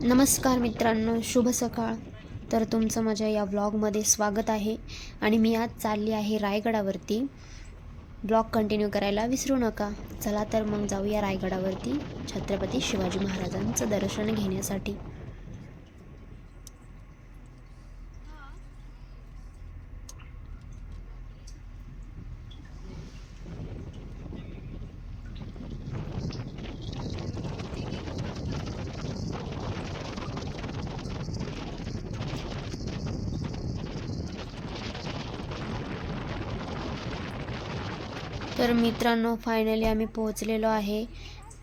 नमस्कार मित्रांनो शुभ सकाळ. तर तुमचं माझ्या या ब्लॉगमध्ये स्वागत आहे. आणि मी आज चालली आहे रायगडावरती. ब्लॉग कंटिन्यू करायला विसरू नका. चला तर मग जाऊया रायगडावरती छत्रपती शिवाजी महाराजांचं दर्शन घेण्यासाठी. तर मित्रांनो फायनली आम्ही पोहोचलेलो आहे.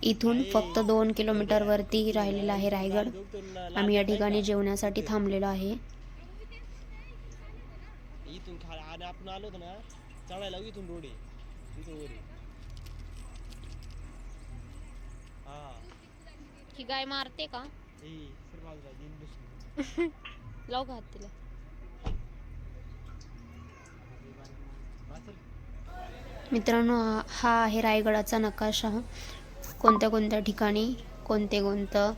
इथून फक्त दोन किलोमीटरवरती राहिलेला आहे रायगड. आम्ही या ठिकाणी जेवण्यासाठी थांबलेलो आहे. इथून खा आणि आपण आलो होतो ना चढायला इथून रोड. आहे इथून वर. आहे. हा गाय मारते का? सर बाजूला दिन दुसरी लाव घात तिला. मित्रांनो हा- आहे रायगडाचा नकाशा. कोणत्या कोणत्या ठिकाणी कोणते कोणतं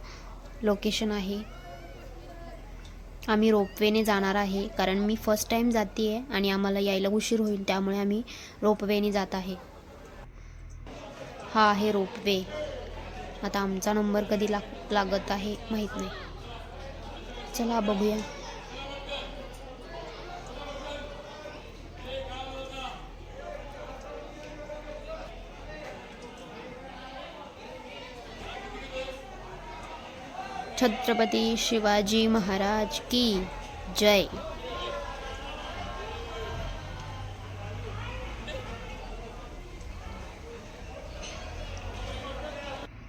लोकेशन आहे? आम्ही रोपवेने जाणार आहे कारण मी फर्स्ट टाईम जाते आहे आणि आम्हाला यायला उशीर होईल त्यामुळे आम्ही रोपवेने जात आहे. हा आहे रोपवे. आता आमचा नंबर कधी लाग लागत आहे माहीत नाही. चला बघूया. छत्रपती शिवाजी महाराज की जय.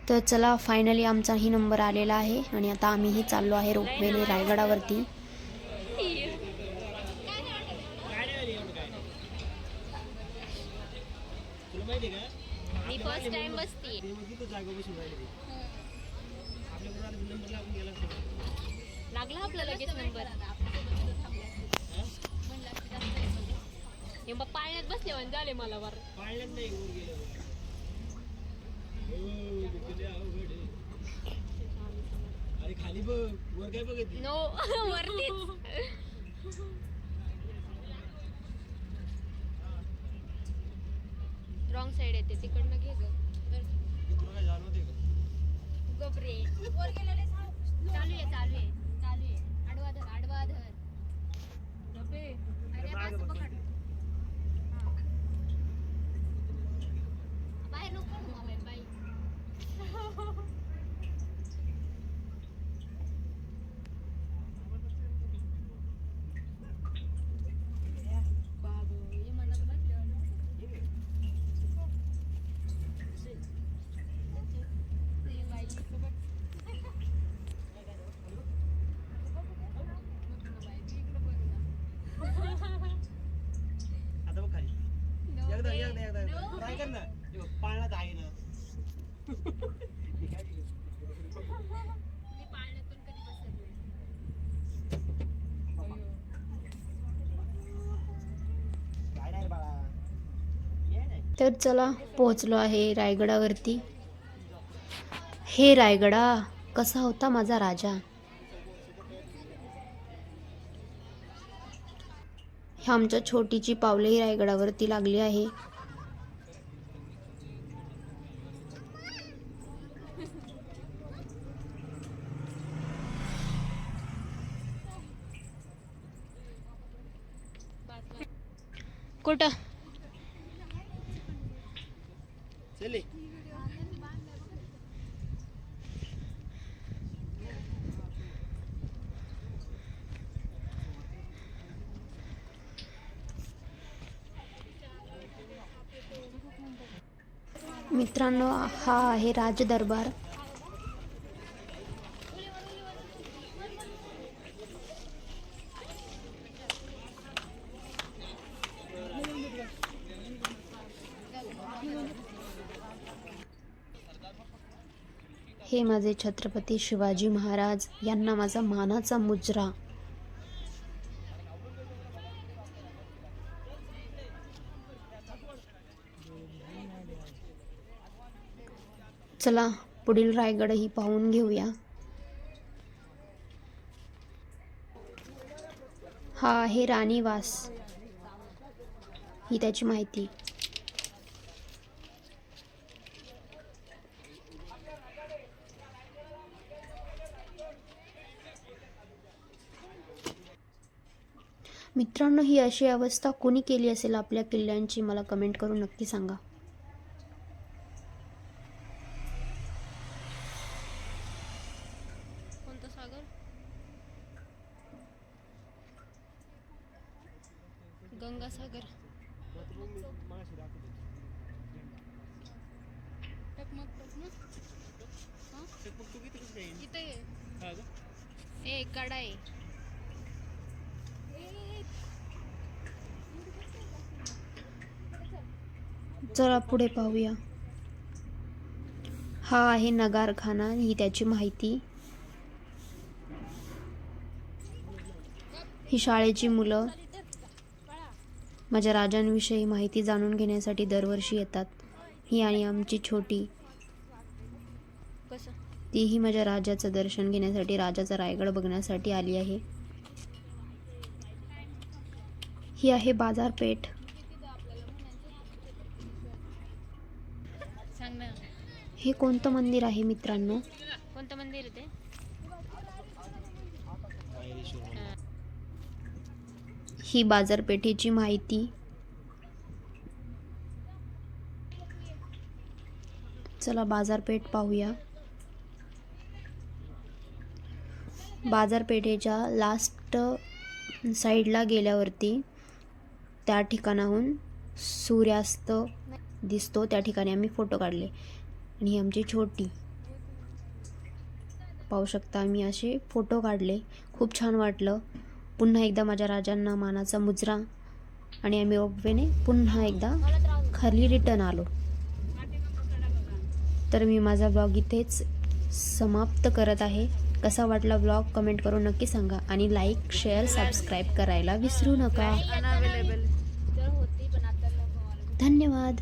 तर चला फायनली आमचाही नंबर आलेला आहे आणि आता आम्हीही चाललो आहे रोपवेने रायगडावरती. मी फर्स्ट टाइम बसते लागला आपला लगेच नंबर. पाळण्यात बसले म्हणजे झाले मला वर. पाळण्यात नाही गेलं आहे. अरे खाली बघ वर काय बघत. नो वरतीच. रॉंग साइड येते तिकडनं घे ग. मी तुला काय जाणवते का गबरे चालू आहे चालू आहे चालू आहे आडवा धर आडवा धर अरे मागं असं बघ. पकड. हा. बाहेर नको मोबाईल बाई आता बघ खाली एकदा एकदा एकदा ट्राय कर ना हे बघ, पाळण्यात आहे ना हे काय केलं? मी पाळण्यातून कधी बसत नाही काय नाही रे बाळा ये नाही तर चला पोहोचलो आहे रायगडावरती. हे रायगडा कसा होता माझा राजा? ह्या आमच्या छोटीची पावलेही रायगडावरती लागली आहे. कुठं? मित्रांनो हा आहे राजदरबार. हे माझे छत्रपती शिवाजी महाराज यांना माझा मानाचा मुजरा. चला पुढील रायगडही पाहून घेऊया. हा आहे राणीवास. ही त्याची माहिती. मित्रांनो ही अशी अवस्था कोणी केली असेल आपल्या किल्ल्यांची मला कमेंट करून नक्की सांगा. गंगासागर ए कडा आहे चला पुढे पाहूया. हा आहे नगारखाना ही त्याची माहिती. ही शाळेची मुलं. माझ्या राजांविषयी माहिती जाणून घेण्यासाठी दरवर्षी येतात. ही आणि आमची छोटी तीही माझ्या राजाचं दर्शन घेण्यासाठी राजाचा रायगड बघण्यासाठी आली आहे. ही आहे बाजारपेठ. हे कोणतं मंदिर आहे मित्रांनो कोणतं मंदिर आहे ते ही बाजारपेठेची माहिती. चला बाजारपेठ पाहूया. बाजारपेठेच्या लास्ट साईडला गेल्यावरती त्या ठिकाणाहून सूर्यास्त दिसतो. त्या ठिकाणी आम्ही फोटो काढले. आणि ही आमची छोटी. पाहू शकता आम्ही असे फोटो काढले. खूप छान वाटलं. पुन्हा एकदा माझ्या राजांना मानाचा मुजरा आणि आम्ही रोपवेने पुन्हा एकदा खाली रिटर्न आलो. तर मी माझा ब्लॉग इथेच समाप्त करत आहे. कसा वाटला ब्लॉग कमेंट करून नक्की सांगा आणि लाईक शेअर सबस्क्राईब करायला विसरू नका. धन्यवाद.